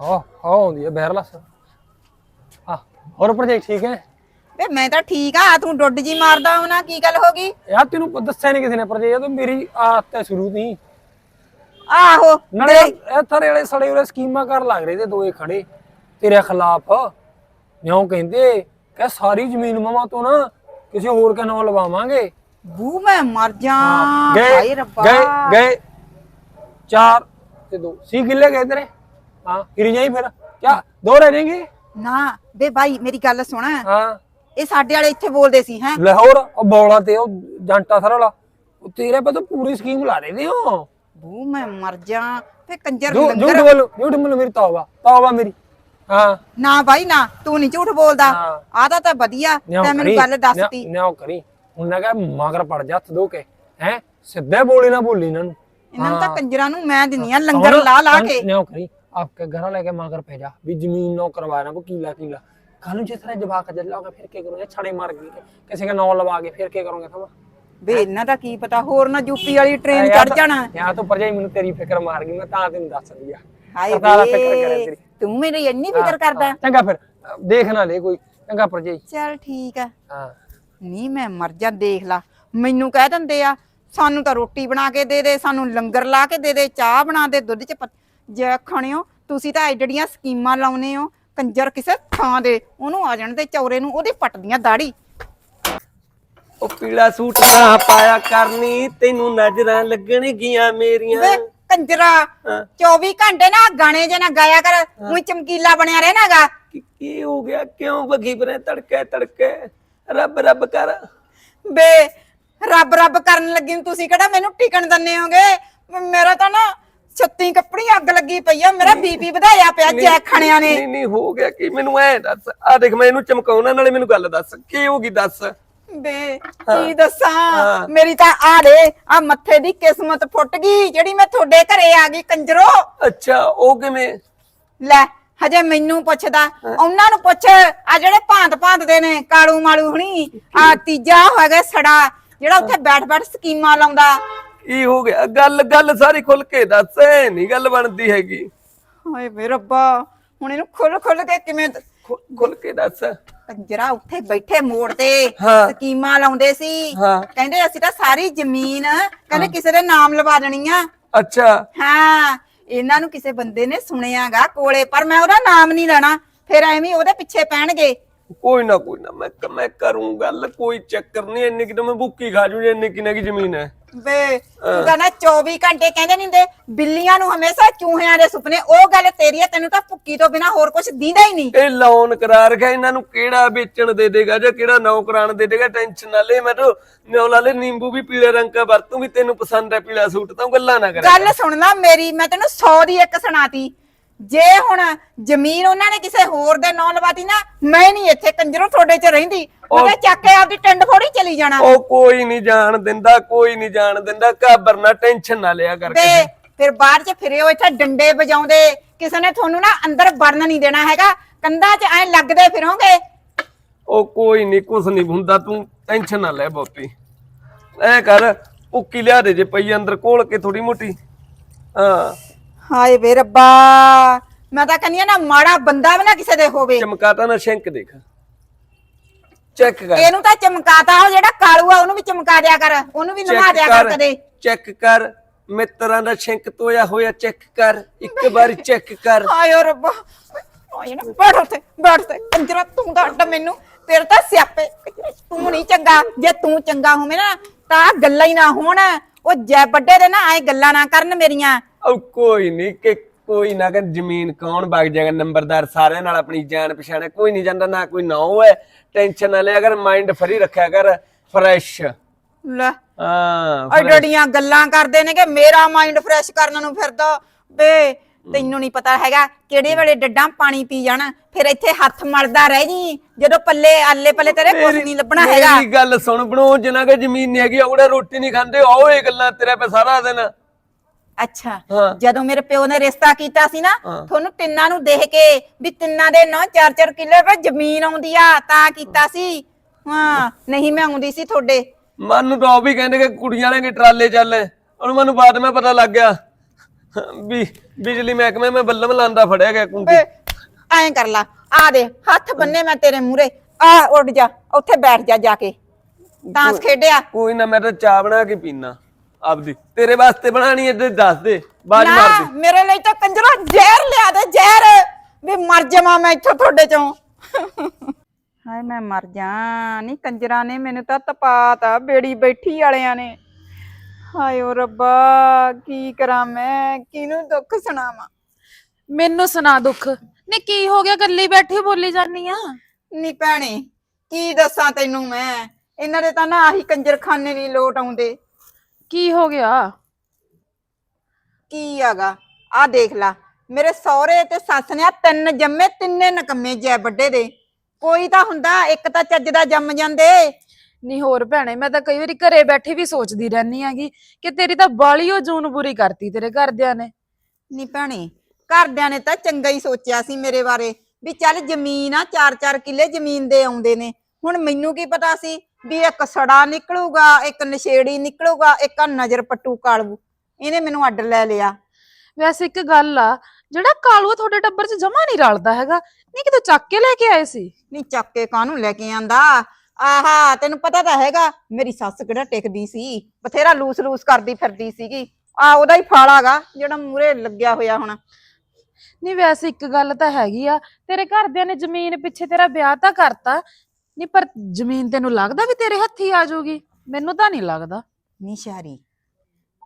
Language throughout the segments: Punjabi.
ਹਾਂ ਹਾਂ ਆਉਂਦੀ ਹੈ ਬੈਰਲਸ ਆ ਹੋਰ ਪ੍ਰੋਜੈਕਟ ਠੀਕ ਹੈ? ਵੇ ਮੈਂ ਤਾਂ ਠੀਕ ਆ ਤੂੰ ਡੁੱਡ ਜੀ ਮਾਰਦਾ ਹੁਣਾ ਕੀ ਗੱਲ ਹੋ ਗਈ? ਯਾਰ ਤੈਨੂੰ ਦੱਸਿਆ ਨਹੀਂ ਕਿਸੇ ਨੇ ਪ੍ਰੋਜੈਕਟ ਤਾਂ ਮੇਰੀ ਆਦਤ ਹੈ ਸ਼ੁਰੂ ਤੋਂ ਹੀ। ਆਹੋ ਨਾਲੇ ਇਹ ਥਰੇ ਵਾਲੇ ਸੜੇ ਉਰੇ ਸਕੀਮਾਂ ਕਰ ਲੱਗ ਰਹੇ ਤੇ ਦੋਏ ਖੜੇ ਤੇਰੇ ਖਿਲਾਫ। ਜਿਉਂ ਕਹਿੰਦੇ ਕਿ ਸਾਰੀ ਜ਼ਮੀਨ ਮਮਾ ਤੋਂ ਨਾ ਕਿਸੇ ਹੋਰ ਕੇ ਨਾਮ ਲਵਾਵਾਂਗੇ? ਬੂ ਮੈਂ ਮਰ ਜਾ ਗਏ ਰੱਬਾ। ਗਏ ਗਏ। ਚਾਰ ਤੇ ਦੋ। ਸੀ ਕਿੱਲੇ ਗਏ ਤੇਰੇ? ਹਾਂ। ਫਿਰ ਜਾਈ ਫਿਰ। ਕਿਆ? ਦੋ ਰਹਿ ਜਾਣਗੇ ਨਾ ਵੇ ਭਾਈ ਮੇਰੀ ਗੱਲ ਸੁਣ। ਹਾਂ। ਇਹ ਸਾਡੇ ਵਾਲੇ ਇੱਥੇ ਬੋਲਦੇ ਸੀ ਹੈ? ਲਾਹੌਰ ਉਹ ਬੌਲਾ ਤੇ ਉਹ ਜੰਟਾ ਸਰ ਵਾਲਾ। ਉਹ ਤੇਰੇ ਪਾ ਤਾਂ ਪੂਰੀ ਸਕੀਮ ਲਾ ਰਹੇ ਨੇ ਉਹ ਬੂ ਮੈਂ ਮਰ ਜਾ ਤੇ ਕੰਜਰ ਝੂਠ ਝੂਠ ਲੰਗਰ ਬੋਲੋ ਝੂਠ ਬੋਲੋ ਮੇਰੀ ਤੌਬਾ ਤੌਬਾ ਮੇਰੀ। ਹਾਂ। ਨਾ ਭਾਈ ਨਾ ਤੂੰ ਨਹੀਂ ਝੂਠ ਬੋਲਦਾ। ਹਾਂ। ਆਦਾ ਤਾਂ ਵਧੀਆ ਤੈਂ ਮੈਨੂੰ ਗੱਲ ਦੱਸਤੀ ਨਿਆਉ ਕਰੀ। ਉਹਨਾਂ ਕਹਾ ਮਗਰ ਪੜ ਜਾ ਹੱਥ ਧੋ ਕੇ। ਹੈ? ਸਿੱਧੇ ਬੋਲੀ ਨਾ ਬੋਲੀ ਇਹਨਾਂ ਨੂੰ। ਇਹਨਾਂ ਨੂੰ ਤਾਂ ਕੰਜਰਾਂ ਨੂੰ ਮੈਂ ਦਿੰਨੀ ਆ ਲੰਗਰ ਲਾ ਲਾ ਕੇ। ਨਿਆਉ ਕਰੀ। आपके घर लेके मगर पे जा भी जमीन नो करवाना को कीला कीला कल जिस तरह जवाक जलाओगे फिर क्या करोगे छड़े मार के किसी का नौ लगा के फिर क्या करोगे तुम ਵੇ ਇਹਨਾਂ ਦਾ ਕੀ ਪਤਾ ਹੋਰ ਨਾ ਯੂਪੀ ਵਾਲੀ ਟ੍ਰੇਨ ਚੜ ਜਾਣਾ यहाँ तो पर जाई मैंने तेरी फिक्र मार गई मैं ता तेन दस दिया ਹਾਏ ਸਰਦਾਰਾ ਫਿਕਰ ਕਰੇ ਵੇ ਤੇਰੀ ਤੂੰ ਮੇਰੀ ਇੰਨੀ ਫਿਕਰ ਕਰਦਾ चंगा फिर देख ना ले कोई चंगा पर जाई ਚੱਲ ਠੀਕ ਆ हां ਨਹੀਂ ਮੈਂ ਮਰ ਜਾ ਦੇਖ ਲਾ ਮੈਨੂੰ ਕਹਿ ਦਿੰਦੇ ਆ ਸਾਨੂੰ ਤਾਂ ਰੋਟੀ ਬਣਾ ਕੇ ਦੇ ਦੇ ਸਾਨੂੰ ਲੰਗਰ ਲਾ ਕੇ ਦੇ ਦੇ ਚਾਹ ਬਣਾ ਦੇ ਦੁੱਧ ਚ ਪੱਤ- ਜੇ ਖਾਣਿਓ ਤੁਸੀਂ ਤਾਂ ਇਹ ਜਿਹੜੀਆਂ ਸਕੀਮਾਂ ਲਾਉਨੇ ਹੋ ਕੰਜਰ ਕਿਸੇ ਥਾਂ ਦੇ ਉਹਨੂੰ ਆ ਜਾਣ ਦੇ ਚੌਰੇ ਨੂੰ ਉਹਦੇ ਪੱਟਦੀਆਂ ਦਾੜੀ ਉਹ ਪੀਲਾ ਸੂਟ ਨਾ ਪਾਇਆ ਕਰਨੀ ਤੈਨੂੰ ਨਜ਼ਰਾਂ ਲੱਗਣਗੀਆਂ ਮੇਰੀਆਂ। ਵੇ ਕੰਜਰਾ ਹਾਂ। 24 ਘੰਟੇ ਨਾ ਗਾਣੇ ਜੇ ਨਾ ਗਾਇਆ ਕਰ ਉਹੀ ਚਮਕੀਲਾ ਬਣਿਆ ਰਹਿਣਾਗਾ ਕੀ ਕੀ ਹੋ ਗਿਆ? ਕਿਉਂ ਵਗੀ ਬਰੇ ਤੜਕੇ ਤੜਕੇ? ਰੱਬ ਰੱਬ ਕਰ। ਬੇ ਰੱਬ ਰੱਬ ਕਰਨ ਲੱਗੀ ਨੂੰ ਤੁਸੀਂ ਕਿਹੜਾ ਮੈਨੂੰ ਟਿਕਣ ਦੰਨੇ ਹੋਗੇ? ਮੇਰਾ ਤਾਂ ਨਾ ਛੱਤੀ ਕੱਪੜੀ ਅੱਗ ਲੱਗੀ ਪਈ ਆ ਮੇਰਾ ਬੀਪੀ ਵਧਾਇਆ ਪਿਆ ਜੈਕ ਖਾਣਿਆਂ ਨੇ। ਨਹੀਂ ਨਹੀਂ ਹੋ ਗਿਆ ਕੀ? ਮੈਨੂੰ ਐ ਦੱਸ ਆ ਦੇਖ ਮੈਂ ਇਹਨੂੰ ਚਮਕਾਉਣਾ ਨਾਲੇ ਮੈਨੂੰ ਗੱਲ ਦੱਸ ਕੀ ਹੋ ਗਈ ਦੱਸ? ਬੇ ਕੀ ਦੱਸਾਂ। ਮੇਰੀ ਤਾਂ ਆ ਦੇ ਆ ਮੱਥੇ ਦੀ ਕਿਸਮਤ ਫੁੱਟ ਗਈ ਜਿਹੜੀ ਮੈਂ ਤੁਹਾਡੇ ਘਰੇ ਆ ਗਈ ਕੰਜਰੋ। ਅੱਛਾ ਉਹ ਕਿਵੇਂ? ਲੈ ਹਜੇ ਮੈਨੂੰ ਪੁੱਛਦਾ ਉਹਨਾਂ ਨੂੰ ਪੁੱਛ ਆ ਜਿਹੜੇ ਭਾਂਤ ਭਾਂਤ ਦੇ ਨੇ ਕਾਲੂ ਮਾਲੂ ਹੁਣੀ ਆ ਤੀਜਾ ਹੋ ਗਿਆ ਸੜਾ ਜਿਹੜਾ ਉੱਥੇ ਬੈਠ ਬੈਠ ਸਕੀਮਾਂ ਲਾਉਂਦਾ। ਕੀ ਹੋ ਗਿਆ? ਗੱਲ ਗੱਲ ਸਾਰੀ ਖੁੱਲ ਕੇ ਦੱਸ ਐ ਨਹੀਂ ਗੱਲ ਬਣਦੀ ਹੈਗੀ। ਹਾਏ ਵੇ ਰੱਬਾ ਹੁਣ ਇਹਨੂੰ ਖੁੱਲ ਖੁੱਲ ਕੇ ਕਿਵੇਂ ਦ- ਖੁ- ਖੁੱਲ ਕੇ ਦੱਸ। ਕੰਜਰਾ ਉੱਥੇ ਬੈਠੇ ਮੋੜ ਤੇ ਹਾਂ। ਸਕੀਮਾਂ ਲਾਉਂਦੇ ਸੀ। ਹਾਂ। ਕਹਿੰਦੇ ਅਸੀਂ ਤਾਂ ਸਾਰੀ ਜ਼ਮੀਨ ਕਹਿੰਦੇ ਕਿਸੇ ਦੇ ਨਾਮ ਲਵਾ ਦੇਣੀ ਆ। ਅੱਛਾ। ਹਾਂ ਇਹਨਾਂ ਨੂੰ ਕਿਸੇ ਬੰਦੇ ਨੇ ਸੁਣਿਆਗਾ ਕੋਲੇ ਪਰ ਮੈਂ ਉਹਦਾ ਨਾਮ ਨਹੀਂ ਲੈਣਾ। ਫਿਰ ਐਵੇਂ ਹੀ ਉਹਦੇ ਪਿੱਛੇ ਪੈਣਗੇ। ਕੋਈ ਨਾ ਕੋਈ ਨਾ ਮੈਂ ਮੈਂ ਕਰੂੰ ਗੱਲ ਕੋਈ ਚੱਕਰ ਨਹੀਂ ਇੰਨੀ ਕਿ ਤਾਂ ਮੈਂ ਭੁੱਕੀ ਖਾ ਜੂ ਜੇ ਇੰਨੀ ਕਿੰਨੇ ਕੀ ਜ਼ਮੀਨ ਹੈ। ਵੇ ਤੂੰ ਤਾਂ ਨਾ 24 ਘੰਟੇ ਕਹਿੰਦੇ ਨਹੀਂ ਹੁੰਦੇ ਬਿੱਲੀਆਂ ਨੂੰ ਹਮੇਸ਼ਾ ਚੂਹਿਆਂ ਦੇ ਸੁਪਨੇ ਉਹ ਗੱਲ ਤੇਰੀ ਹੈ ਤੈਨੂੰ ਤਾਂ ਭੁੱਕੀ ਤੋਂ ਬਿਨਾ ਹੋਰ ਕੁਝ ਦੀਦਾ ਹੀ ਨਹੀਂ। ਇਹ ਲੋਨ ਕਰਾ ਰਖਿਆ ਇਹਨਾਂ ਨੂੰ ਕਿਹੜਾ ਵੇਚਣ ਦੇ ਦੇਗਾ ਜਾਂ ਕਿਹੜਾ ਨੌਕਰਾਨ ਦੇ ਦੇਗਾ ਟੈਨਸ਼ਨ ਨਾ ਲੈ ਮੈਂ ਤਾਂ ਨਿਉ ਲਾ ਲੈ ਨਿੰਬੂ ਵੀ ਪੀਲੇ ਰੰਗ ਦਾ ਵਰਤੂੰ ਵੀ ਤੈਨੂੰ ਪਸੰਦ ਹੈ ਪੀਲਾ ਸੂਟ ਤਾਂ ਗੱਲਾਂ ਨਾ ਕਰ ਗੱਲ ਸੁਣ ਲੈ ਮੇਰੀ ਮੈਂ ਤੈਨੂੰ 100 ਦੀ ਇੱਕ ਸੁਣਾਤੀ। ਜੇ ਹੁਣ ਜ਼ਮੀਨ ਉਹਨਾਂ ਨੇ ਕਿਸੇ ਹੋਰ ਦੇ ਨਾਂ ਲਵਾਤੀ ਨਾ ਮੈਂ ਨਹੀਂ ਇੱਥੇ ਕੰਜਰੋਂ ਤੁਹਾਡੇ 'ਚ ਰਹਿੰਦੀ। ਉਹਦੇ ਚੱਕ ਕੇ ਆਪਦੀ ਟਿੰਡ ਫੋੜੀ ਚਲੀ ਜਾਣਾ। ਉਹ ਕੋਈ ਨਹੀਂ ਜਾਣ ਦਿੰਦਾ ਕੋਈ ਨਹੀਂ ਜਾਣ ਦਿੰਦਾ ਘਾਬਰ ਨਾ ਟੈਨਸ਼ਨ ਨਾ ਲਿਆ ਕਰਕੇ ਤੇ ਫਿਰ ਬਾਹਰ 'ਚ ਫਿਰਿਓ ਇੱਥੇ ਡੰਡੇ ਵਜਾਉਂਦੇ। ਕਿਸੇ ਨੇ ਤੁਹਾਨੂੰ ਨਾ ਅੰਦਰ ਵੜਨ ਨਹੀਂ ਦੇਣਾ ਹੈਗਾ। ਕੰਧਾਂ 'ਚ ਐ ਲੱਗਦੇ ਫਿਰੋਗੇ। ਉਹ ਕੋਈ ਨਹੀਂ ਕੁਛ ਨਹੀਂ ਹੁੰਦਾ ਤੂੰ ਟੈਨਸ਼ਨ ਨਾ ਲੈ ਬਹੁਤੀ ਐ ਕਰ ਭੁੱਕੀ ਲਿਆ ਦੇ ਜੇ ਪਈ ਅੰਦਰ ਕੋਲ ਕੇ ਥੋੜੀ ਮੋਟੀ। ਹਾਂ। ਹਾਏ ਵੇ ਰੱਬਾ। ਮੈਂ ਤਾਂ ਕਹਿੰਦੀ ਆ ਨਾ ਮਾੜਾ ਬੰਦਾ ਵੀ ਨਾ ਕਿਸੇ ਦੇ ਹੋਵੇ। ਚਮਕਾਤਾ ਨਾ ਸ਼ੈਂਕ ਦੇਖ। ਚੈੱਕ ਕਰ। ਇਹਨੂੰ ਤਾਂ ਚਮਕਾਤਾ ਉਹ ਜਿਹੜਾ ਕਾਲੂ ਆ ਉਹਨੂੰ ਵੀ ਚਮਕਾ ਦਿਆ ਕਰ। ਉਹਨੂੰ ਵੀ ਨਵਾ ਦਿਆ ਕਰ ਕਦੇ। ਚੈੱਕ ਕਰ। ਮਿੱਤਰਾਂ ਦਾ ਸ਼ੈਂਕ ਤੋਇਆ ਹੋਇਆ ਚੈੱਕ ਕਰ। ਇੱਕ ਵਾਰੀ ਚੈੱਕ ਕਰ। ਹਾਏ ਰੱਬਾ। ਹਾਏ ਨਾ ਬੈਠ ਉੱਥੇ ਬੈਠ ਤੇ ਕੰਜਰਾ ਤੂੰ ਤਾਂ ਅੱਡ ਮੈਨੂੰ। ਤੇਰੇ ਤਾਂ ਸਿਆਪੇ। ਤੂੰ ਨਹੀਂ ਚੰਗਾ। ਜੇ ਤੂੰ ਚੰਗਾ ਹੋਵੇਂ ਨਾ ਤਾਂ ਗੱਲਾਂ ਹੀ ਨਾ ਹੋਣ। ਉਹ ਜੈ ਵੱਡੇ ਦੇ ਨਾ ਐ ਗੱਲਾਂ ਨਾ ਕਰਨ ਮੇਰੀਆਂ। ਉਹ ਕੋਈ ਨਹੀਂ ਕਿ ਕੋਈ ਨਾ ਕਰ ਜ਼ਮੀਨ ਕੌਣ ਵਗ ਜਾਏਗਾ ਨੰਬਰਦਾਰ ਸਾਰਿਆਂ ਨਾਲ ਆਪਣੀ ਜਾਣ ਪਛਾਣ ਹੈ। ਕੋਈ ਨਹੀਂ ਜਾਂਦਾ ਨਾ ਕੋਈ ਨਾ ਹੈ ਟੈਨਸ਼ਨ ਨਾ ਲੈ ਅਗਰ ਮਾਈਂਡ ਫਰੀ ਰੱਖਿਆ ਕਰ ਫਰੈਸ਼ ਲੈ ਹਾਂ ਡੜੀਆਂ ਗੱਲਾਂ ਕਰਦੇ ਨੇ ਕਿ ਮੇਰਾ ਮਾਈਂਡ ਫਰੈਸ਼ ਕਰਨ ਨੂੰ ਫਿਰਦਾ। ਬੇ ਤੈਨੂੰ ਨਹੀਂ ਪਤਾ ਹੈਗਾ ਕਿਹੜੇ ਵੇਲੇ ਡੱਡਾਂ ਪਾਣੀ ਪੀ ਜਾਣ ਫਿਰ ਇੱਥੇ ਹੱਥ ਮਲਦਾ ਰਹਿ ਜੀ। ਜਦੋਂ ਪੱਲੇ ਆਲੇ ਪੱਲੇ ਤੇਰੇ ਕੁਝ ਨਹੀਂ ਲੱਭਣਾ ਹੈਗਾ। ਮੇਰੀ ਗੱਲ ਸੁਣ ਬਣੋ ਜਿਨ੍ਹਾਂ ਕੇ ਜ਼ਮੀਨ ਨਹੀਂ ਹੈਗੀ ਉਹੜਾ ਰੋਟੀ ਨਹੀਂ ਖਾਂਦੇ ਆਓ ਇਹ ਗੱਲਾਂ ਤੇਰੇ ਪੇ ਸਾਰਾ ਦਿਨ। ਅੱਛਾ। ਹਾਂ। ਜਦੋਂ ਮੇਰੇ ਪਿਓ ਨੇ ਰਿਸ਼ਤਾ ਕੀਤਾ ਸੀ ਨਾ ਹਾਂ। ਤੁਹਾਨੂੰ ਤਿੰਨਾਂ ਨੂੰ ਦੇਖ ਕੇ ਵੀ ਤਿੰਨਾਂ ਦੇ ਨਾਂ ਚਾਰ ਚਾਰ ਕਿੱਲੇ ਤੇ ਜ਼ਮੀਨ ਆਉਂਦੀ ਆ ਤਾਂ ਕੀਤਾ ਸੀ। ਹਾਂ ਨਹੀਂ ਮੈਂ ਆਉਂਦੀ ਸੀ ਤੁਹਾਡੇ। ਮਨ ਨੂੰ ਤਾਂ ਉਹ ਵੀ ਕਹਿੰਦੇ ਕਿ ਕੁੜੀਆਂ ਵਾਲੇ ਦੇ ਟਰਾਲੇ ਚੱਲੇ। ਉਹਨੂੰ ਮੈਨੂੰ ਬਾਅਦ ਮੈਂ ਪਤਾ ਲੱਗ ਗਿਆ। ਵੀ ਬਿਜਲੀ ਮਹਿਕਮੇ ਮੈਂ ਬੱਲਮ ਲਾਂਦਾ ਫੜਿਆ ਗਿਆ ਕੁੰਡੀ। ਵੇ ਐਂ ਕਰ ਲਾ। ਆ ਦੇ ਹੱਥ ਬੰਨੇ ਮੈਂ ਤੇਰੇ ਮੂਰੇ ਆ ਉੱਡ ਜਾ। ਉੱਥੇ ਬੈਠ ਜਾ ਜਾ ਕੇ। ਡਾਂਸ ਖੇਡਿਆ। ਕੋਈ ਨਾ ਮੈਂ ਤਾਂ ਚਾਹ ਬਣਾ ਕੇ ਪੀਣਾ ਆਪਦੀ। ਤੇਰੇ ਵਾਸਤੇ ਬਣਾਣੀ ਐ ਤੇ ਦੱਸ ਦੇ ਬਾਜ ਮਾਰ ਨਾ ਦੇ ਮੇਰੇ ਲਈ ਤਾਂ ਕੰਜਰਾ ਜ਼ਹਿਰ ਲਿਆ ਦੇ ਜ਼ਹਿਰ। ਵੀ ਮਰ ਜਾਵਾਂ ਮੈਂ ਇੱਥੋਂ ਤੁਹਾਡੇ ਚੋਂ। ਹਾਏ ਮੈਂ ਮਰ ਜਾ ਨਹੀਂ ਕੰਜਰਾ ਨੇ ਮੈਨੂੰ ਤਾਂ ਤਪਾਤਾ ਬੇੜੀ ਬੈਠੀ ਵਾਲਿਆਂ ਨੇ। ਹਾਏ ਓ ਰੱਬਾ ਕੀ ਕਰਾਂ ਮੈਂ? ਕਿਹਨੂੰ ਦੁੱਖ ਸੁਣਾਵਾਂ? ਮੈਨੂੰ ਸੁਣਾ ਦੁੱਖ। ਨੇ ਕੀ ਹੋ ਗਿਆ? ਗੱਲੀ ਬੈਠੀ ਬੋਲੀ ਜਾਨੀ ਆ। ਨੀ ਭੈਣੇ ਕੀ ਦੱਸਾਂ ਤੈਨੂੰ ਮੈਂ? ਇਹਨਾਂ ਦੇ ਤਾਂ ਨਾ ਆਹੀ ਕੰਜਰਖਾਨੇ ਨਹੀਂ ਲੋਟ ਆਉਂਦੇ। ਕੀ ਹੋ ਗਿਆ? ਕੀ ਹੈਗਾ? ਆ ਦੇਖ ਲਾ ਮੇਰੇ ਸਹੁਰੇ ਤੇ ਸੱਸ ਨੇ ਤਿੰਨ ਜੰਮੇ ਤਿੰਨੇ ਨਕੰਮੇ ਜੈ ਵੱਡੇ ਦੇ। ਕੋਈ ਤਾਂ ਹੁੰਦਾ ਇੱਕ ਤਾਂ ਚੱਜ ਦਾ ਜੰਮ ਜਾਂਦੇ। ਨਹੀਂ ਹੋਰ ਭੈਣੇ ਮੈਂ ਤਾਂ ਕਈ ਵਾਰੀ ਘਰੇ ਬੈਠੀ ਵੀ ਸੋਚਦੀ ਰਹਿਨੀ ਆਗੀ ਕਿ ਤੇਰੀ ਤਾਂ ਬਾਲੀ ਓ ਜੂਨ ਬੁਰੀ ਕਰਤੀ ਤੇਰੇ ਘਰਦਿਆਂ ਨੇ। ਨੀ ਭੈਣੇ ਘਰਦਿਆਂ ਨੇ ਤਾਂ ਚੰਗਾ ਹੀ ਸੋਚਿਆ ਸੀ ਮੇਰੇ ਬਾਰੇ ਵੀ ਚੱਲ ਜ਼ਮੀਨ ਆ ਚਾਰ ਚਾਰ ਕਿੱਲੇ ਜ਼ਮੀਨ ਦੇ ਆਉਂਦੇ ਨੇ। ਹੁਣ ਮੈਨੂੰ ਕੀ ਪਤਾ ਸੀ ਵੀ ਇੱਕ ਸੜਾ ਨਿਕਲੂਗਾ ਇੱਕ ਨਸ਼ੇੜੀ ਨਿਕਲੂਗਾ ਇੱਕ ਆਹ ਨਜ਼ਰ ਪੱਟੂ ਕਾਲੂ। ਇਹਨੇ ਮੈਨੂੰ ਅੱਡ ਲੈ ਲਿਆ। ਵੈਸੇ ਇੱਕ ਗੱਲ ਆ ਜਿਹੜਾ ਕਾਲੂ ਤੁਹਾਡੇ ਟੱਬਰ 'ਚ ਜਮਾ ਨਹੀਂ ਰਲਦਾ ਹੈਗਾ। ਨਹੀਂ ਕਿਤੇ ਚੱਕ ਕੇ ਲੈ ਕੇ ਆਏ ਸੀ? ਨੀ ਚੱਕ ਕੇ ਕਾਹਨੂੰ ਲੈ ਕੇ ਆਂਦਾ? ਆਹਾ ਤੈਨੂੰ ਪਤਾ ਤਾਂ ਹੈਗਾ ਮੇਰੀ ਸੱਸ ਕਿਹੜਾ ਟਿਕਦੀ ਸੀ? ਬਥੇਰਾ ਲੂਸ ਲੂਸ ਕਰਦੀ ਫਿਰਦੀ ਸੀਗੀ। ਆ ਉਹਦਾ ਹੀ ਫਾਲਾਗਾ ਜਿਹੜਾ ਮੂਰੇ ਲੱਗਿਆ ਹੋਇਆ ਹੁਣ। ਨਹੀਂ ਵੈਸੇ ਇੱਕ ਗੱਲ ਤਾਂ ਹੈਗੀ ਆ ਤੇਰੇ ਘਰਦਿਆਂ ਨੇ ਜ਼ਮੀਨ ਪਿੱਛੇ ਤੇਰਾ ਵਿਆਹ ਤਾਂ ਕਰਤਾ ਨਹੀਂ ਪਰ ਜ਼ਮੀਨ ਤੈਨੂੰ ਲੱਗਦਾ ਵੀ ਤੇਰੇ ਹੱਥੀ ਆ ਜਾਊਗੀ? ਮੈਨੂੰ ਤਾਂ ਨਹੀਂ ਲੱਗਦਾ। ਨੀ ਸ਼ਾਰੀ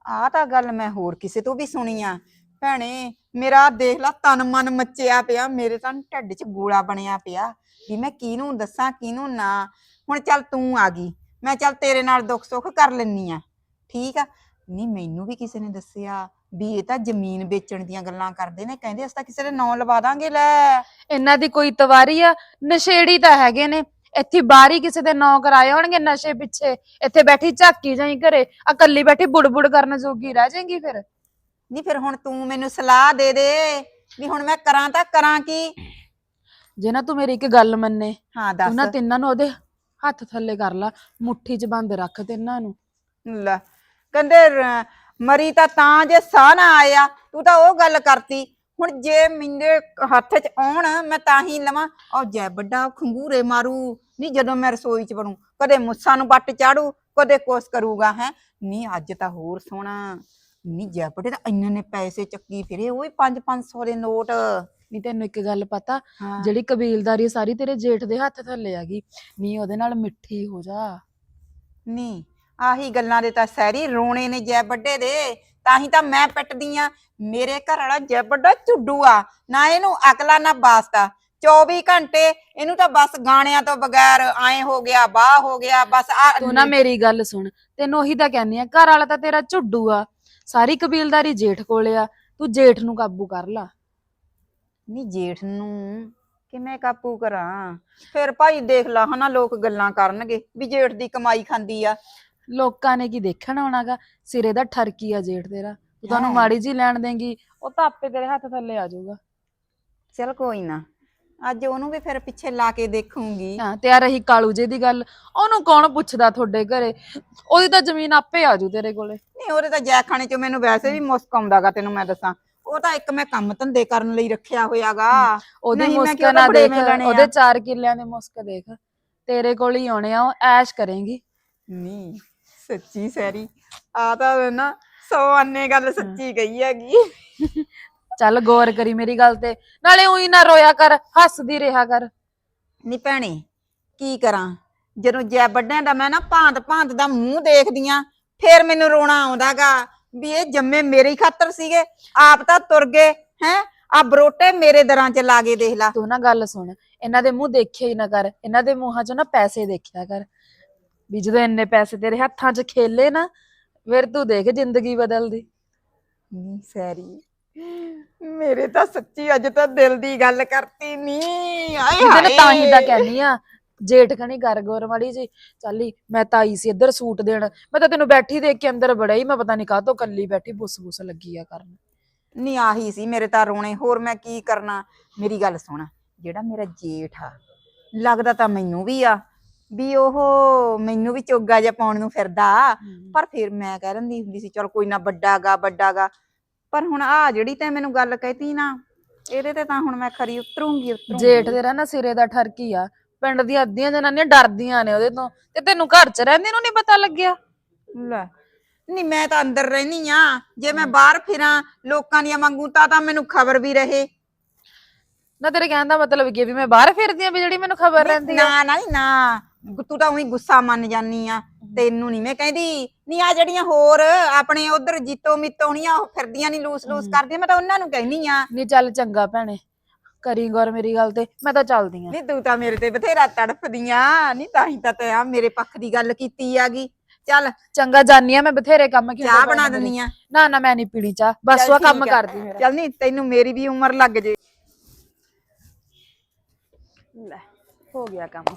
ਆ ਤਾਂ ਗੱਲ ਮੈਂ ਹੋਰ ਕਿਸੇ ਤੋਂ ਵੀ ਸੁਣੀ ਆ। ਭੈਣੇ ਮੇਰਾ ਦੇਖ ਲਾ ਤਨ ਮਨ ਮੱਚਿਆ ਪਿਆ ਮੇਰੇ ਤਾਂ ਢੱਡ 'ਚ ਗੋਲਾ ਬਣਿਆ ਪਿਆ। ਵੀ ਮੈਂ ਕਿਹਨੂੰ ਦੱਸਾਂ ਕਿਹਨੂੰ ਨਾ। ਹੁਣ ਚੱਲ ਤੂੰ ਆ ਗਈ ਮੈਂ ਚੱਲ ਤੇਰੇ ਨਾਲ ਦੁੱਖ ਸੁੱਖ ਕਰ ਲੈਨੀ ਆ। ਠੀਕ ਆ? ਨਹੀਂ ਮੈਨੂੰ ਵੀ ਕਿਸੇ ਨੇ ਦੱਸਿਆ ਵੀ ਇਹ ਤਾਂ ਜ਼ਮੀਨ ਵੇਚਣ ਦੀਆਂ ਗੱਲਾਂ ਕਰਦੇ ਨੇ ਕਹਿੰਦੇ ਅਸੀਂ ਤਾਂ ਕਿਸੇ ਦੇ ਨਾਂ ਲਵਾ ਦਾਂਗੇ ਲੈ। ਇਹਨਾਂ ਦੀ ਕੋਈ ਤਵਾਰੀ ਆ ਨਸ਼ੇੜੀ ਤਾਂ ਹੈਗੇ ਨੇ। ਇੱਥੇ ਬਾਹਰੀ ਕਿਸੇ ਦੇ ਨਾਂ ਕਰਾਏ ਹੋਣਗੇ ਨਸ਼ੇ ਪਿੱਛੇ ਇੱਥੇ ਬੈਠੀ ਝਾਕੀ ਜਾਈ ਘਰੇ ਆ ਕੱਲੀ ਬੈਠੀ ਬੁੜਬੁੜ ਕਰਨ ਜੋਗੀ ਰਹਿ ਜਾਏਗੀ ਫਿਰ? ਨਹੀਂ ਫਿਰ ਹੁਣ ਤੂੰ ਮੈਨੂੰ ਸਲਾਹ ਦੇ ਦੇ ਵੀ ਹੁਣ ਮੈਂ ਕਰਾਂ ਤਾਂ ਕਰਾਂ ਕੀ? ਜੇ ਨਾ ਤੂੰ ਮੇਰੀ ਇੱਕ ਗੱਲ ਮੰਨੇ ਹਾਂ ਤੂੰ ਨਾ ਦੱਸ। ਤਿੰਨਾਂ ਨੂੰ ਉਹਦੇ ਹੱਥ ਥੱਲੇ ਕਰ ਲਾ ਮੁੱਠੀ 'ਚ ਬੰਦ ਰੱਖ ਤਿੰਨਾਂ ਨੂੰ। ਲੈ ਕਹਿੰਦੇ ਰ- ਮਰੀ ਤਾਂ ਤਾਂ ਜੇ ਸਾਹ ਨਾ ਆਇਆ ਤੂੰ ਤਾਂ ਉਹ ਗੱਲ ਕਰਤੀ ਹੁਣ ਜੇ ਮੇਰੇ ਹੱਥ 'ਚ ਆਉਣ ਮੈਂ ਤਾਂ ਹੀ ਲਵਾਂ। ਉਹ ਜੈ ਵੱਡਾ ਖੰਗੂਰੇ ਮਾਰੂ। ਨਹੀਂ ਜਦੋਂ ਮੈਂ ਰਸੋਈ 'ਚ ਬਣੂ ਕਦੇ ਮੁੱਛਾਂ ਨੂੰ ਵੱਟ ਚਾੜੂ ਕਦੇ ਕੋਸ ਕਰੂਗਾ ਹੈ। ਨਹੀਂ ਅੱਜ ਤਾਂ ਹੋਰ ਸੋਹਣਾ। ਨਹੀਂ ਜੈ ਵੱਡੇ ਤਾਂ ਇੰਨੇ ਨੇ ਪੈਸੇ ਚੱਕੀ ਫਿਰੇ ਉਹ ਵੀ 5-500 ਦੇ ਨੋਟ। ਨਹੀਂ ਤੈਨੂੰ ਇੱਕ ਗੱਲ ਪਤਾ ਹਾਂ। ਜਿਹੜੀ ਕਬੀਲਦਾਰੀ ਸਾਰੀ ਤੇਰੇ ਜੇਠ ਦੇ ਹੱਥ ਥੱਲੇ ਹੈਗੀ ਨਹੀਂ ਉਹਦੇ ਨਾਲ ਮਿੱਠੀ ਹੋ ਜਾ। ਨਹੀਂ ਆਹੀ ਗੱਲਾਂ ਦੇ ਤਾਂ ਸਹਿਰੀ ਰੋਣੇ ਨੇ ਜੈ ਵੱਡੇ ਦੇ। ਤਾਂ ਹੀ ਤਾਂ ਮੈਂ ਪਿੱਟਦੀ ਆ। ਮੇਰੇ ਘਰ ਵਾਲਾ ਜੈ ਵੱਡਾ ਝੁੱਡੂ ਆ ਨਾ ਇਹਨੂੰ ਅਕਲਾ ਨਾ ਬਾਸਤਾ 24 ਘੰਟੇ ਇਹਨੂੰ ਤਾਂ ਬਸ ਗਾਣਿਆਂ ਤੋਂ ਬਗੈਰ ਐ ਹੋ ਗਿਆ ਬਾਹ ਹੋ ਗਿਆ ਬਸ ਆ ਤੂੰ ਨਾ ਮੇਰੀ ਗੱਲ ਸੁਣ। ਤੈਨੂੰ ਉਹੀ ਤਾਂ ਕਹਿੰਨੀ ਆ ਘਰ ਵਾਲਾ ਤਾਂ ਤੇਰਾ ਝੁੱਡੂ ਆ ਸਾਰੀ ਕਬੀਲਦਾਰੀ ਜੇਠ ਕੋਲੇ ਆ। ਤੂੰ ਜੇਠ ਨੂੰ ਕਾਬੂ ਕਰ ਲਾ। ਨਹੀਂ ਜੇਠ ਨੂੰ ਕਿਵੇਂ ਕਾਬੂ ਕਰਾਂ? ਫਿਰ ਭਾਈ ਦੇਖ ਲਾ ਹਨਾ ਲੋਕ ਗੱਲਾਂ ਕਰਨਗੇ ਵੀ ਜੇਠ ਦੀ ਕਮਾਈ ਖਾਂਦੀ ਆ। ਲੋਕਾਂ ਨੇ ਕੀ ਦੇਖਣ ਆਉਣਾਗਾ ਸਿਰੇ ਦਾ ਠਰਕੀ ਆ ਜੇਠ ਤੇਰਾ। ਤੂੰ ਤੁਹਾਨੂੰ ਹੈਂ। ਮਾੜੀ ਜੀ ਲੈਣ ਦੇਂਗੀ। ਉਹ ਤਾਂ ਆਪੇ ਤੇਰੇ ਹੱਥ ਥੱਲੇ ਆ ਜਾਊਗਾ। ਚਲ ਕੋਈ ਨਾ। ਅੱਜ ਉਹਨੂੰ ਵੀ ਫਿਰ ਪਿੱਛੇ ਲਾ ਕੇ ਦੇਖੂੰਗੀ। ਹਾਂ ਤੇ ਆ ਰਹੀ ਕਾਲੂ ਜੇ ਦੀ ਗੱਲ। ਉਹਨੂੰ ਕੌਣ ਪੁੱਛਦਾ ਤੁਹਾਡੇ ਘਰੇ? ਉਹਦੀ ਤਾਂ ਜ਼ਮੀਨ ਆਪੇ ਆ ਜੂ ਤੇਰੇ ਕੋਲੇ। ਨਹੀਂ ਉਹਦੇ ਤਾਂ ਜੈ ਖਾਣੇ ਚੋਂ ਮੈਨੂੰ ਵੈਸੇ ਵੀ ਮੁਸਕ ਆਉਂਦਾਗਾ ਤੈਨੂੰ ਮੈਂ ਦੱਸਾਂ। ਉਹ ਤਾਂ ਇੱਕ ਮੈਂ ਕੰਮ ਧੰਦੇ ਕਰਨ ਲਈ ਰੱਖਿਆ ਹੋਇਆਗਾ। ਉਹਦੀ ਨਹੀਂ, ਮੈਂ ਮੁਸਕ ਕਿਉਂ ਨਾ ਦੇਖ। ਮਿਲਣੇ ਆ? ਉਹਦੇ 4 ਕਿੱਲਿਆਂ ਦੇ ਮੁਸਕ ਦੇਖ। ਤੇਰੇ ਕੋਲ ਹੀ ਆਉਣੇ ਆ ਉਹ ਐਸ਼ ਕਰੇਂਗੀ। ਨਹੀਂ ਸੱਚੀ ਸੈਰੀ। ਆ ਤਾਂ ਨਾ ਸੋ ਅੰਨੇ ਗੱਲ ਸੱਚੀ ਗਈ ਹੈਗੀ। ਚੱਲ ਗੌਰ ਕਰੀ ਮੇਰੀ ਗੱਲ ਤੇ। ਨਾਲੇ ਉਹੀ ਨਾ ਰੋਇਆ ਕਰ ਹੱਸਦੀ ਰਿਹਾ ਕਰ। ਨਹੀਂ ਭੈਣੇ ਕੀ ਕਰਾਂ? ਜਦੋਂ ਜੈ ਵੱਡਿਆਂ ਦਾ ਮੈਂ ਨਾ ਭਾਂਤ ਭਾਂਤ ਦਾ ਮੂੰਹ ਦੇਖਦੀ ਆ ਫੇਰ ਮੈਨੂੰ ਰੋਣਾ ਆਉਂਦਾਗਾ ਵੀ ਇਹ ਜੰਮੇ ਮੇਰੇ ਹੀ ਖਾਤਰ ਸੀਗੇ ਆਪ ਤਾਂ ਤੁਰ ਗਏ ਹੈ? ਆ ਬਰੋਟੇ ਮੇਰੇ ਦਰਾਂ 'ਚ ਲਾ ਕੇ ਦੇਖ ਲਾ। ਤੂੰ ਨਾ ਗੱਲ ਸੁਣ ਇਹਨਾਂ ਦੇ ਮੂੰਹ ਦੇਖਿਆ ਹੀ ਨਾ ਕਰ ਇਹਨਾਂ ਦੇ ਮੂੰਹਾਂ 'ਚੋਂ ਨਾ ਪੈਸੇ ਦੇਖਿਆ ਕਰ। ਵੀ ਜਦੋਂ ਇੰਨੇ ਪੈਸੇ ਤੇਰੇ ਹੱਥਾਂ 'ਚ ਖੇਲੇ ਨਾ ਫਿਰ ਤੂੰ ਦੇਖ ਜ਼ਿੰਦਗੀ ਬਦਲਦੀ। ਨੀ ਸੈਰੀ ਮੇਰੇ ਤਾਂ ਸੱਚੀ ਅੱਜ ਤਾਂ ਦਿਲ ਦੀ ਗੱਲ ਕਰਤੀ ਨਹੀਂ ਆਏ ਨੇ ਤਾਂ ਹੀ ਤਾਂ ਹਾਏ। ਕਹਿਨੀ ਆ ਜੇਠ ਕਣੀ ਜੀ ਚੱਲੀ ਮੈਂ ਤਾਂ ਆਈ ਸੀ ਇੱਧਰ ਸੂਟ ਦੇਣ ਮੈਂ ਤਾਂ ਤੈਨੂੰ ਬੈਠੀ ਦੇਖ ਕੇ ਅੰਦਰ ਬੜਾ ਹੀ ਮੈਂ ਪਤਾ ਨਹੀਂ ਕਾਹਤੋਂ ਕੱਲੀ ਬੈਠੀ ਬੁੱਸ ਬੁੱਸ ਲੱਗੀ ਆ ਕਰਨ। ਨਹੀਂ ਆਹੀ ਸੀ ਮੇਰੇ ਤਾਂ ਰੋਣੇ ਹੋਰ ਮੈਂ ਕੀ ਕਰਨਾ? ਮੇਰੀ ਗੱਲ ਸੁਣ ਜਿਹੜਾ ਮੇਰਾ ਜੇਠ ਆ ਲੱਗਦਾ ਤਾਂ ਮੈਨੂੰ ਵੀ ਆ ਵੀ ਉਹ ਮੈਨੂੰ ਵੀ ਚੋਗਾ ਜਿਹਾ ਪਾਉਣ ਨੂੰ ਫਿਰਦਾ। ਪਰ ਫਿਰ ਮੈਂ ਕਹਿ ਰਹਿੰਦੀ ਹੁੰਦੀ ਸੀ ਚਲ ਕੋਈ ਨਾ ਵੱਡਾਗਾ ਵੱਡਾਗਾ। ਪਰ ਹੁਣ ਆ ਜਿਹੜੀ ਤੈਂ ਮੈਨੂੰ ਗੱਲ ਕਹਿਤੀ ਨਾ ਇਹਦੇ ਤੇ ਤਾਂ ਹੁਣ ਮੈਂ ਖਰੀ ਉਤਰੂੰਗੀ ਉਤਰੂੰਗੀ। ਜੇਠ ਤੇਰਾ ਨਾ ਸਿਰੇ ਦਾ ਠਰਕੀ ਆ। ਪਿੰਡ ਦੀਆਂ ਅੱਧੀਆਂ ਜਨਾਨੀਆਂ ਡਰਦੀਆਂ ਨੇ ਉਹਦੇ ਤੋਂ ਤੇ ਤੈਨੂੰ ਘਰ 'ਚ ਰਹਿੰਦੇ ਨੂੰ ਨਹੀਂ ਪਤਾ ਲੱਗਿਆ? ਲੈ ਨਹੀਂ ਮੈਂ ਤਾਂ ਅੰਦਰ ਰਹਿਨੀ ਆ। ਜੇ ਮੈਂ ਬਾਹਰ ਫਿਰਾਂ ਲੋਕਾਂ ਦੀਆਂ ਮੰਗੂ ਤਾਂ ਤਾਂ ਮੈਨੂੰ ਖਬਰ ਵੀ ਰਹੇ। ਨਾ ਤੇਰੇ ਕਹਿਣ ਦਾ ਮਤਲਬ ਕੀ ਆ ਵੀ ਮੈਂ ਬਾਹਰ ਫਿਰਦੀ ਆ ਵੀ ਜਿਹੜੀ ਮੈਨੂੰ ਖਬਰ ਰਹਿੰਦੀ ਆ? ਨਾ ਨਾ ਨੀ, ਗੁ- ਤੂੰ ਤਾਂ ਉਹੀ ਗੁੱਸਾ ਮੰਨ ਜਾਨੀ ਆ ਤੈਨੂੰ ਨਹੀਂ ਮੈਂ ਕਹਿੰਦੀ ਨਹੀਂ ਆ ਜਿਹੜੀਆਂ ਹੋਰ ਆਪਣੇ ਉਧਰ ਜੀਤੋ ਮਿੱਤੋਣੀਆਂ ਉਹ ਫਿਰਦੀਆਂ ਨਹੀਂ ਲੂਸ ਲੂਸ ਕਰਦੀਆਂ। ਮੈਂ ਤਾਂ ਉਹਨਾਂ ਨੂੰ ਕਹਿਨੀ ਆ। ਨਹੀਂ ਚੱਲ ਚੰਗਾ ਭੈਣੇ ਕਰੀ ਗੌਰ ਮੇਰੀ ਗੱਲ ਤੇ ਮੈਂ ਤਾਂ ਚੱਲਦੀ ਆ। ਨਹੀਂ ਤੂੰ ਤਾਂ ਮੇਰੇ ਤੇ ਬਥੇਰਾ ਤੜਫਦੀਆਂ। ਨਹੀਂ ਤਾਂ ਹੀ ਤਾਂ ਤੇ ਆ ਮੇਰੇ ਪੱਖ ਦੀ ਗੱਲ ਕੀਤੀ ਆਗੀ। ਚੱਲ ਚੰਗਾ ਜਾਨੀ ਆ ਮੈਂ ਬਥੇਰੇ ਕੰਮ ਕੀ ਚਾਹ ਬਣਾ ਦਿੰਨੀ ਆ। ਨਾ ਨਾ ਮੈਂ ਨਹੀਂ ਪੀਣੀ ਚਾਹ ਬਸ ਉਹ ਕੰਮ। ਕਰਦੀ ਮੇਰਾ। ਚੱਲ ਨਹੀਂ ਤੈਨੂੰ ਮੇਰੀ ਵੀ ਉਮਰ ਲੱਗ ਜੇ। ਲੈ ਹੋ ਗਿਆ ਕੰਮ।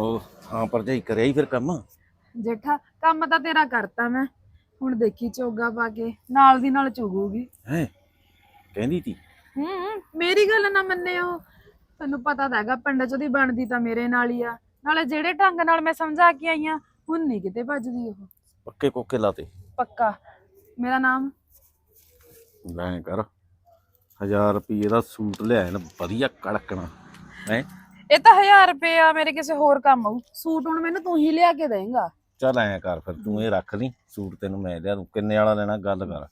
ਉਹ ਹਾਂ ਭਰਜਾਈ ਕਰਿਆ ਹੀ ਫਿਰ ਕੰਮ? ਜੇਠਾ ਕੰਮ ਤਾਂ ਤੇਰਾ ਕਰਤਾ ਮੈਂ। ਹੁਣ ਦੇਖੀ ਚੋਗਾ ਪਾ ਕੇ ਨਾਲ ਦੀ ਨਾਲ ਚੁਗੂਗੀ। ਹੈ? ਕਹਿੰਦੀ ਤੀ? ਹੂੰ ਮੇਰੀ ਗੱਲ ਨਾ ਮੰਨਿਓ। ਤੈਨੂੰ ਪਤਾ ਤਾਂ ਹੈਗਾ ਪਿੰਡ ਚ ਉਹਦੀ ਬਣਦੀ ਤਾਂ ਮੇਰੇ ਨਾਲ ਹੀ ਆ। ਨਾਲੇ ਜਿਹੜੇ ਢੰਗ ਨਾਲ ਮੈਂ ਸਮਝਾ ਕੇ ਆਈ ਆ ਹੁਣ ਨਹੀਂ ਕਿਤੇ ਭੱਜਦੀ ਉਹ। ਪੱਕੇ ਕੋਕੇ ਲਾਤੇ। ਪੱਕਾ। ਮੇਰਾ ਨਾਮ? ਲੈ ਕਰ। 1000 ਰੁਪਏ ਦਾ ਸੂਟ ਲਿਆਇਆ ਨਾ ਵਧੀਆ ਕੜਕਣਾ। ਹੈ? ਇਹ ਤਾਂ 1000 ਰੁਪਏ ਆ ਮੇਰੇ ਕਿਸੇ ਹੋਰ ਕੰਮ ਆਊ। ਸੂਟ ਹੁਣ ਮੈਨੂੰ ਤੂੰ ਹੀ ਲਿਆ ਕੇ ਦੇਂਗਾ। ਚੱਲ ਐਂ ਕਰ ਫਿਰ ਤੂੰ ਇਹ ਰੱਖ ਲਈ ਸੂਟ ਤੈਨੂੰ ਮੈਂ ਲਿਆ ਦੂੰ। ਕਿੰਨੇ ਵਾਲਾ ਲੈਣਾ ਗੱਲ ਕਰ।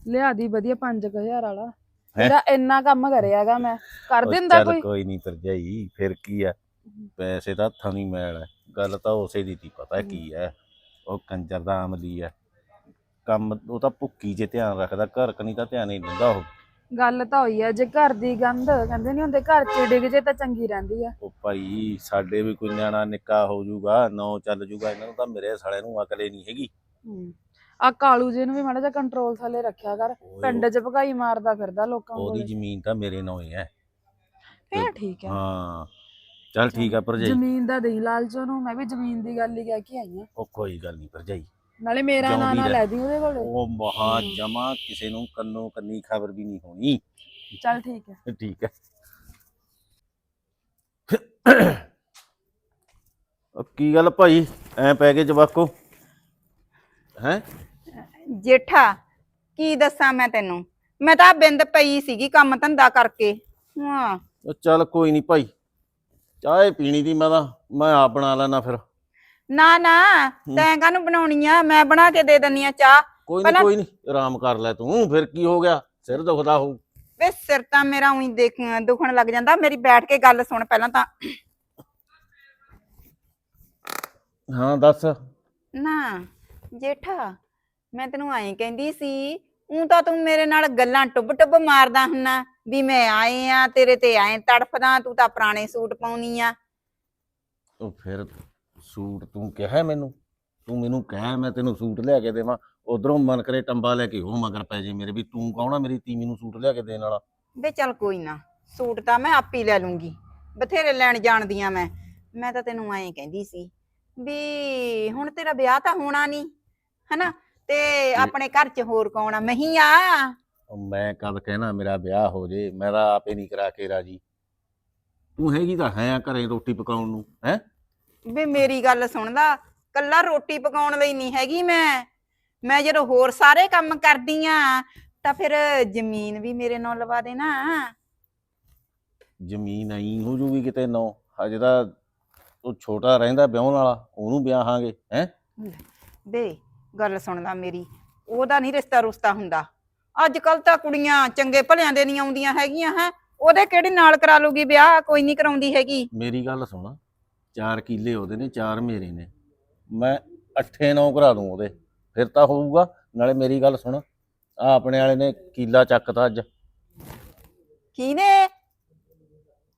ਲਿਆ ਦੀ ਵਧੀਆ 5000 ਵਾਲਾ। ਹੈਂ? ਇਹਦਾ ਇੰਨਾ ਕੰਮ ਕਰਿਆਗਾ ਮੈਂ। ਕਰ ਉਹ ਦਿੰਦਾ ਚੱਲ ਕੋਈ? ਕੋਈ ਨਹੀਂ ਭਰਜਾਈ ਫਿਰ ਕੀ ਆ? ਪੈਸੇ ਤਾਂ ਹੱਥਾਂ ਨਹੀਂ ਮੈਲ ਹੈ ਗੱਲ ਤਾਂ ਉਸੇ ਦੀ ਤੀ ਪਤਾ ਕੀ ਹੈ ਉਹ ਕੰਜਰ ਦਾ ਅਮਲੀ ਹੈ ਕੰਮ ਉਹ ਤਾਂ ਭੁੱਕੀ 'ਚ ਧਿਆਨ ਰੱਖਦਾ ਘਰ ਕਨੀ ਤਾਂ ਧਿਆਨ ਨਹੀਂ ਦਿੰਦਾ ਉਹ। ਗੱਲ ਤਾਂ ਹੋਈ ਆ ਜੇ ਘਰ ਦੀ ਗੰਧ ਕਹਿੰਦੇ ਨਹੀਂ ਹੁੰਦੇ ਘਰ ਚ ਡਿੱਗ ਜੇ ਤਾਂ ਚੰਗੀ ਰਹਿੰਦੀ ਆ। ਉਹ ਭਾਈ ਸਾਡੇ ਵੀ ਕੋਈ ਨਿਆਣਾ ਨਿੱਕਾ ਹੋ ਜਾਊਗਾ ਨੌ ਚੱਲ ਜਾਊਗਾ ਇਹਨਾਂ ਨੂੰ ਤਾਂ ਮੇਰੇ ਸਾਲੇ ਨੂੰ ਅਕਲ ਨਹੀਂ ਹੈਗੀ। ਆ ਕਾਲੂ ਜੀ ਨੂੰ ਵੀ ਮਾੜਾ ਜਿਹਾ ਕੰਟਰੋਲ ਥੱਲੇ ਰੱਖਿਆ ਕਰ ਪਿੰਡ 'ਚ ਭਗਾਈ ਮਾਰਦਾ ਫਿਰਦਾ ਲੋਕਾਂ ਉਹਦੀ ਕੋਲ ਜ਼ਮੀਨ ਤਾਂ ਮੇਰੇ ਨਾਂ ਹੀ ਹੈ। ਫੇਰ ਠੀਕ ਹੈ। ਹਾਂ ਚੱਲ ਠੀਕ ਆ ਭਰਜਾਈ। ਜ਼ਮੀਨ ਦਾ ਦੇਈ ਲਾਲਚ ਉਹਨੂੰ ਮੈਂ ਵੀ ਜ਼ਮੀਨ ਦੀ ਗੱਲ ਹੀ ਕਹਿ ਕੇ ਆਈ ਆ ਉਹ ਕੋਈ ਗੱਲ ਨਹੀਂ ਭਰਜਾਈ। ਨਾਲੇ ਮੇਰਾ ਨਾਂ ਨਾ। ਲੈ ਦੀ ਉਹਦੇ ਕੋਲੇ। ਉਹ ਮਹਾ ਜਮਾ ਕਿਸੇ ਨੂੰ ਕੰਨੋ ਕੰਨੀ ਖਬਰ ਵੀ ਨਹੀਂ ਹੋਣੀ। ਚੱਲ ਠੀਕ ਹੈ। ਠੀਕ ਹੈ। ਉਹ ਕੀ ਗੱਲ ਭਾਈ? ਐ ਪੈ ਗਏ ਜਵਾਕੋ? ਹੈ? ਜੇਠਾ ਕੀ ਦੱਸਾਂ ਮੈਂ ਤੈਨੂੰ? ਮੈਂ ਤਾਂ ਬਿੰਦ ਪਈ ਸੀਗੀ ਕੰਮ ਧੰਦਾ ਕਰਕੇ। ਹਾਂ। ਚੱਲ ਕੋਈ ਨਹੀਂ ਭਾਈ। ਚਾਹ ਪੀਣੀ ਦੀ ਮੈਂ ਤਾਂ। ਮੈਂ ਆਪ ਬਣਾ ਲੈਣਾ ਫਿਰ। ਨਾ ਨਾ ਤੈਂ ਕਾਹਨੂੰ ਬਣਾਉਣੀ ਆ? ਮੈਂ ਬਣਾ ਕੇ ਦੇ ਦਿੰਨੀ ਆ ਚਾਹ। ਕੋਈ ਨਹੀਂ ਪਹਿਲਾਂ- ਕੋਈ ਨਹੀਂ ਆਰਾਮ ਕਰ ਲੈ ਤੂੰ। ਫਿਰ ਕੀ ਹੋ ਗਿਆ? ਸਿਰ ਦੁਖਦਾ ਹੋਊ। ਵੇ ਸਿਰ ਤਾਂ ਮੇਰਾ ਉਹੀ ਦੇਖ ਦੁਖਣ ਲੱਗ ਜਾਂਦਾ। ਮੇਰੀ ਬੈਠ ਕੇ ਗੱਲ ਸੁਣ ਪਹਿਲਾਂ ਤਾਂ। ਹਾਂ ਦੱਸ। ਨਾ ਜੇਠਾ ਮੈਂ ਤੈਨੂੰ ਐਂ ਕਹਿੰਦੀ ਸੀ ਉਂ ਤਾਂ ਤੂੰ ਮੇਰੇ ਨਾਲ ਗੱਲਾਂ ਟੁੱਬ ਟੁੱਬ ਮਾਰਦਾ ਹੁੰਨਾ ਵੀ ਮੈਂ ਆਏ ਆ ਤੇਰੇ ਤੇ ਐਂ ਤੜਫਦਾ ਤੂੰ ਤਾਂ ਪੁਰਾਣੇ ਸੂਟ ਪਾਉਣੀ ਆ। ਉਹ ਫਿਰ ਸੂਟ ਤੂੰ ਕਿਹਾ ਮੈਨੂੰ? ਤੂੰ ਮੈਨੂੰ ਕਹਿ ਮੈਂ ਤੈਨੂੰ ਸੂਟ ਲਿਆ ਕੇ ਦੇਵਾਂ। ਉਧਰੋਂ ਮਨ ਕਰੇ ਟੰਬਾ ਲੈ ਕੇ ਉਹ ਮਗਰ ਪੈ ਜੇ ਮੇਰੇ ਵੀ। ਤੂੰ ਕੌਣ ਆ ਮੇਰੀ ਤੀਵੀਂ ਨੂੰ ਸੂਟ ਲਿਆ ਕੇ ਦੇਣ ਵਾਲਾ? ਵੇ ਚੱਲ ਕੋਈ ਨਾ ਸੂਟ ਤਾਂ ਮੈਂ ਆਪ ਹੀ ਲੈ ਲੂੰਗੀ। ਬਥੇਰੇ ਲੈਣ ਜਾਣਦੀ ਆ ਮੈਂ। ਮੈਂ ਤਾਂ ਤੈਨੂੰ ਐਂ ਕਹਿੰਦੀ ਸੀ ਵੀ ਹੁਣ ਤੇਰਾ ਵਿਆਹ ਤਾਂ ਹੋਣਾ ਨਹੀਂ ਹਨਾ? ਤੇ ਆਪਣੇ ਘਰ 'ਚ ਹੋਰ ਕੌਣ ਆ? ਮਹੀਂ ਆ। ਉਹ ਮੈਂ ਕਦ ਕਹਿਣਾ ਮੇਰਾ ਵਿਆਹ ਹੋ ਜੇ ਮੈਂ ਤਾਂ ਆਪੇ ਨਹੀਂ ਕਰਾ ਕੇ ਰਾਜੀ। ਤੂੰ ਹੈਗੀ ਤਾਂ ਹੈ ਆ ਘਰੇ ਰੋਟੀ ਪਕਾਉਣ ਨੂੰ ਹੈ? ਵੇ ਮੇਰੀ ਗੱਲ ਸੁਣਦਾ ਕੱਲਾ ਰੋਟੀ ਪਕਾਉਣ ਲਈ ਨਹੀਂ ਹੈਗੀ ਮੈਂ। ਮੈਂ ਜਦੋਂ ਹੋਰ ਸਾਰੇ ਕੰਮ ਕਰਦੀ ਆ ਤਾਂ ਫਿਰ ਜ਼ਮੀਨ ਵੀ ਮੇਰੇ ਨਾਲ ਲਵਾ ਦੇਣਾ। ਜ਼ਮੀਨ ਆਈ ਹੋ ਜੂਗੀ ਕਿਤੇ ਨੌ। ਹਜੇ ਤਾਂ ਉਹ ਛੋਟਾ ਰਹਿੰਦਾ ਵਿਆਹਣ ਵਾਲਾ ਉਹਨੂੰ ਵਿਆਹਾਂਗੇ ਹੈ? ਵੇ ਗੱਲ ਸੁਣਦਾ ਮੇਰੀ ਉਹਦਾ ਨਹੀਂ ਰਿਸ਼ਤਾ ਰੁਸ਼ਤਾ ਹੁੰਦਾ। ਅੱਜ ਕੱਲ ਤਾਂ ਕੁੜੀਆਂ ਚੰਗੇ ਭਲਿਆਂ ਦੇ ਨਹੀਂ ਆਉਂਦੀਆਂ ਹੈਗੀਆਂ ਹੈ? ਉਹਦੇ ਕਿਹੜੀ ਨਾਲ ਕਰਾ ਲੂਗੀ ਵਿਆਹ? ਕੋਈ ਨਹੀਂ ਕਰਾਉਂਦੀ ਹੈਗੀ। ਮੇਰੀ ਗੱਲ ਸੁਣ। ਚਾਰ ਕਿੱਲੇ ਉਹਦੇ ਨੇ ਚਾਰ ਮੇਰੇ ਨੇ। ਮੈਂ ਅੱਠੇ ਨੌ ਕਰਾ ਦੂੰ ਉਹਦੇ। ਫਿਰ ਤਾਂ ਹੋਊਗਾ ਨਾਲੇ ਮੇਰੀ ਗੱਲ ਸੁਣ। ਆ ਆਪਣੇ ਵਾਲੇ ਨੇ ਕੀਲਾ ਚੱਕਤਾ ਅੱਜ। ਕਿਹਨੇ?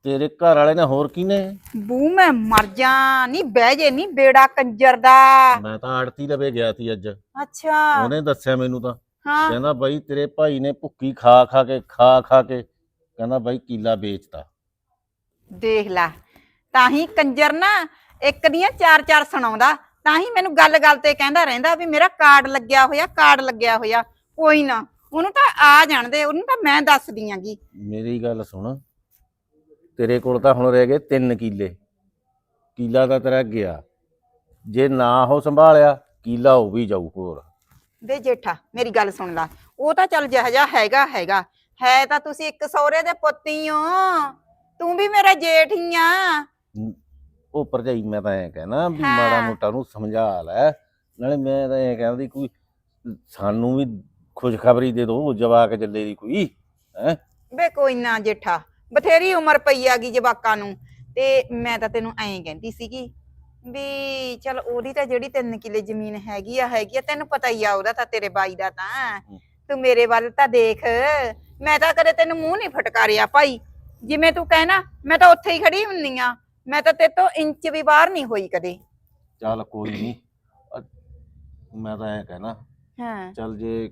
ਤੇਰੇ ਘਰ ਵਾਲੇ ਨੇ ਹੋਰ ਕਿਨੇ ਬੂ ਮੈਂ ਮਰ ਜਾ ਨਹੀਂ ਬਹਿ ਜੇ ਨਹੀਂ ਬੇੜਾ ਕੰਜਰ ਦਾ। ਮੈਂ ਤਾਂ ਆੜਤੀ ਲਵੇ ਗਿਆ ਸੀ ਅੱਜ। ਅੱਛਾ। ਉਹਨੇ ਦੱਸਿਆ ਮੈਨੂੰ ਤਾਂ। ਹਾਂ। ਕਹਿੰਦਾ ਬਾਈ ਤੇਰੇ ਭਾਈ ਨੇ ਭੁੱਕੀ ਖਾ ਖਾ ਕੇ ਖਾ ਖਾ ਕੇ ਕਹਿੰਦਾ ਬਾਈ ਕੀਲਾ ਵੇਚਤਾ। ਦੇਖ ਲੈ ਤਾਂ ਹੀ ਕੰਜਰ ਨਾ ਇੱਕ ਦੀਆਂ ਚਾਰ ਚਾਰ ਸੁਣਾਉਂਦਾ ਤਾਂ ਹੀ ਮੈਨੂੰ ਗੱਲ ਗੱਲ ਤੇ ਕਹਿੰਦਾ ਰਹਿੰਦਾ ਵੀ ਮੇਰਾ ਕਾਰਡ ਲੱਗਿਆ ਹੋਇਆ ਕਾਰਡ ਲੱਗਿਆ ਹੋਇਆ ਕੋਈ ਨਾ ਉਹਨੂੰ ਤਾਂ ਆ ਜਾਣਦੇ ਉਹਨੂੰ ਤਾਂ ਮੈਂ ਦੱਸਦੀ ਆਂਗੀ ਮੇਰੀ ਗੱਲ ਸੁਣ ਤੇਰੇ ਕੋਲ ਤਾਂ ਹੁਣ ਰਹਿ ਗਏ ਤਿੰਨ ਕੀਲੇ ਕੀਲਾ ਤਾਂ ਤੇਰਾ ਗਿਆ ਜੇ ਨਾ ਉਹ ਸੰਭਾਲਿਆ ਕੀਲਾ ਉਹ ਵੀ ਜਾਊ ਹੋਰ। ਵੇ ਜੇਠਾ ਮੇਰੀ ਗੱਲ ਸੁਣ ਲੈ ਉਹ ਤਾਂ ਚੱਲ ਜਿਹਾ ਜਿਹਾ ਹੈਗਾ ਹੈਗਾ ਹੈ ਤਾਂ ਤੁਸੀਂ ਇੱਕ ਸਹੁਰੇ ਦੇ ਪੁੱਤੀ ਹੋ ਤੂੰ ਵੀ ਮੇਰਾ ਜੇਠ ਹੀ ਆ। ਉਹ ਭਰਜਾਈ ਮੈਂ ਤਾਂ ਐ ਕਹਿਣਾ ਵੀ ਹਾਂ। ਮਾੜਾ ਮੋਟਾ ਨੂੰ ਸਮਝਾ ਲੈ। ਨਾਲੇ ਮੈਂ ਤਾਂ ਐ ਕਹਿੰਦੀ ਕੋਈ ਸਾਨੂੰ ਵੀ ਖੁਸ਼ਖਬਰੀ ਦੇ ਦੋ ਜਵਾਕ ਚੱਲੇ ਦੀ ਕੋਈ ਹੈ? ਵੇ ਕੋਈ ਨਾ ਜੇਠਾ ਬਥੇਰੀ ਉਮਰ ਪਈ ਆਗੀ ਜਵਾਕਾਂ ਨੂੰ। ਤੇ ਮੈਂ ਤਾਂ ਤੈਨੂੰ ਐਂ ਕਹਿੰਦੀ ਸੀਗੀ ਵੀ ਚਲ ਉਹਦੀ ਤਾਂ ਜਿਹੜੀ 3 ਕਿੱਲੇ ਜ਼ਮੀਨ ਹੈਗੀ ਆ ਹੈਗੀ ਆ ਤੈਨੂੰ ਪਤਾ ਹੀ ਆ ਉਹਦਾ ਤਾਂ ਤੇਰੇ ਬਾਈ ਦਾ ਤਾਂ। ਤੂੰ ਮੇਰੇ ਵੱਲ ਤਾਂ ਦੇਖ। ਮੈਂ ਤਾਂ ਕਦੇ ਤੈਨੂੰ ਮੂੰਹ ਨਹੀਂ ਫਟਕਾਰਿਆ ਭਾਈ। ਜਿਵੇਂ ਤੂੰ ਕਹਿਣਾ ਮੈਂ ਤਾਂ ਉੱਥੇ ਹੀ ਖੜੀ ਹੁੰਨੀ ਆ। ਮੈਂ ਤਾਂ ਤੇਰੇ ਤੋਂ ਇੰਚ ਵੀ ਬਾਹਰ ਨਹੀਂ ਹੋਈ ਕਦੇ। ਚੱਲ ਕੋਈ ਨਹੀਂ ਮੈਂ ਤਾਂ ਐ ਕਹਿਣਾ ਹਾਂ। ਚੱਲ ਜੇ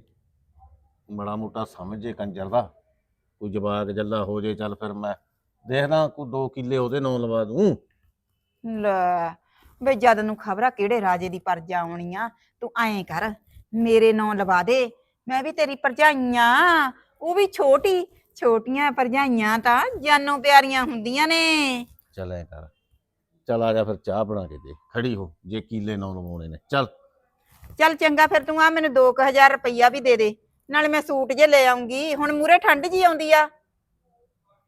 ਬੜਾ ਮੋਟਾ ਸਮਝੇ ਕੰਜਰ ਦਾ ਕੋਈ ਜਵਾਕ ਜੱਲਾ ਹੋ ਜੇ ਚੱਲ ਫਿਰ ਮੈਂ ਦੇਖਦਾ ਕੋਈ 2 ਕਿੱਲੇ ਉਹਦੇ ਨਾਂ ਲਵਾ ਦੂੰ। ਲੈ ਵੇ ਜਦ ਨੂੰ ਖਬਰਾਂ ਕਿਹੜੇ ਰਾਜੇ ਦੀ ਪਰਜਾ ਆਉਣੀ ਆ ਤੂੰ ਐਂ ਕਰ ਮੇਰੇ ਨਾਂ ਲਵਾ ਦੇ ਮੈਂ ਵੀ ਤੇਰੀ ਪਰਜਾਈਆਂ ਉਹ ਵੀ ਛੋਟੀ ਛੋਟੀਆਂ ਪਰਜਾਈਆਂ ਤਾਂ ਜਾਨੋਂ ਪਿਆਰੀਆਂ ਹੁੰਦੀਆਂ ਨੇ। ਚੱਲ ਐ ਕਰ। ਚੱਲ ਆ ਜਾ ਫਿਰ ਚਾਹ ਬਣਾ ਕੇ ਦੇ। ਖੜੀ ਹੋ ਜੇ ਕੀਲੇ ਨਾਂ ਲਵਾਉਣੇ ਨੇ। ਚੱਲ। ਚੱਲ ਚੰਗਾ ਫਿਰ ਤੂੰ ਆ ਮੈਨੂੰ 2000 ਰੁਪਈਆ ਵੀ ਦੇ ਦੇ। ਨਾਲੇ ਮੈਂ ਸੂਟ ਜੇ ਲੈ ਆਉਂਗੀ ਹੁਣ ਮੂਰੇ ਠੰਡ ਜੀ ਆਉਂਦੀ ਆ।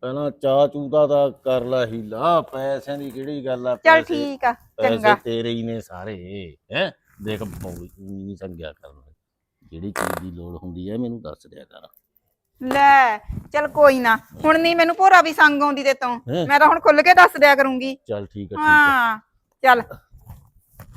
ਪਹਿਲਾਂ ਚਾਹ ਚੂਦਾ ਦਾ ਕਰ ਲੈ ਹੀਲਾ ਪੈਸਿਆਂ ਦੀ ਕਿਹੜੀ ਗੱਲ ਆ? ਚੱਲ ਪੈਸੇ- ਠੀਕ ਆ ਪੈਸੇ ਚੰਗਾ ਤੇਰੇ ਹੀ ਨੇ ਸਾਰੇ ਹੈ? ਦੇਖ ਬੌਲੀ ਨਹੀਂ ਸੰਗਿਆ ਕਰਨ ਜਿਹੜੀ ਚੀਜ਼ ਦੀ ਲੋੜ ਹੁੰਦੀ ਹੈ ਮੈਨੂੰ ਦੱਸ ਦਿਆ ਕਰ। ਲੈ ਚੱਲ ਕੋਈ ਨਾ। ਹੁਣ ਨਹੀਂ ਮੈਨੂੰ ਭੋਰਾ ਵੀ ਸੰਗ ਆਉਂਦੀ ਤੇ ਤੋਂ। ਹੈਂ? ਮੈਂ ਤਾਂ ਹੁਣ ਖੁੱਲ ਕੇ ਦੱਸ ਦਿਆ ਕਰੂੰਗੀ। ਚੱਲ ਠੀਕ ਹੈ ਹਾਂ ਚੱਲ।